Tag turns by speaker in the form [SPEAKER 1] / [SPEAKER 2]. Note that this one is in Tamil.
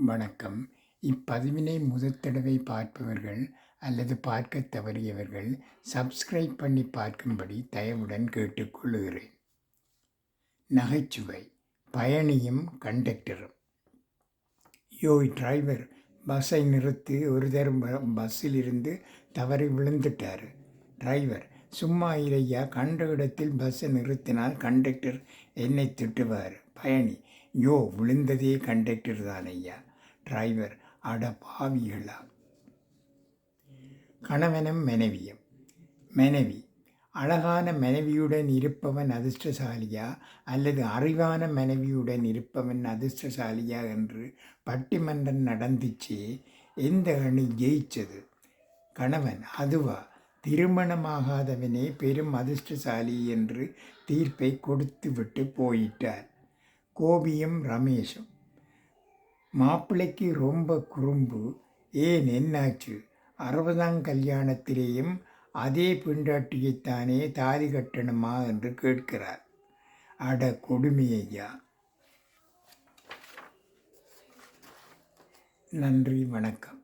[SPEAKER 1] வணக்கம். இப்பதிவினை முதல் தடவை பார்ப்பவர்கள் அல்லது பார்க்கத் தவறியவர்கள் சப்ஸ்கிரைப் பண்ணி பார்க்கும்படி தயவுடன் கேட்டுக்கொள்கிறேன். நகைச்சுவை பயணியும் கண்டக்டரும் யோய் டிரைவர் பஸ்ஸை நிறுத்தி ஒரு தரம் பஸ்ஸில் இருந்து தவறி விழுந்துட்டார். டிரைவர் சும்மா இரையா கண்ட இடத்தில் பஸ்ஸை நிறுத்தினால் கண்டக்டர் என்னை திட்டுவார். பயணி யோ விழுந்ததே கண்டக்டர் தான் ஐயா டிரைவர் அட பாவிகளா? கணவனும் மனைவியும். மனைவி அழகான மனைவியுடன் இருப்பவன் அதிர்ஷ்டசாலியா அல்லது அறிவான மனைவியுடன் இருப்பவன் அதிர்ஷ்டசாலியா என்று பட்டிமன்றம் நடந்துச்சு எந்த அணி ஜெயிச்சது? கணவன் அதுவா? திருமணமாகாதவனே பெரும் அதிர்ஷ்டசாலி என்று தீர்ப்பை கொடுத்துவிட்டு போயிட்டார். கோபியும் ரமேஷும். மாப்பிள்ளைக்கு ரொம்ப குறும்பு. ஏன் என்னாச்சு? அறுபதாம் கல்யாணத்திலேயும் அதே பெண்டாட்டியைத்தானே தாலி கட்டணுமா என்று கேட்கிறார். அட கொடுமையா நன்றி வணக்கம்.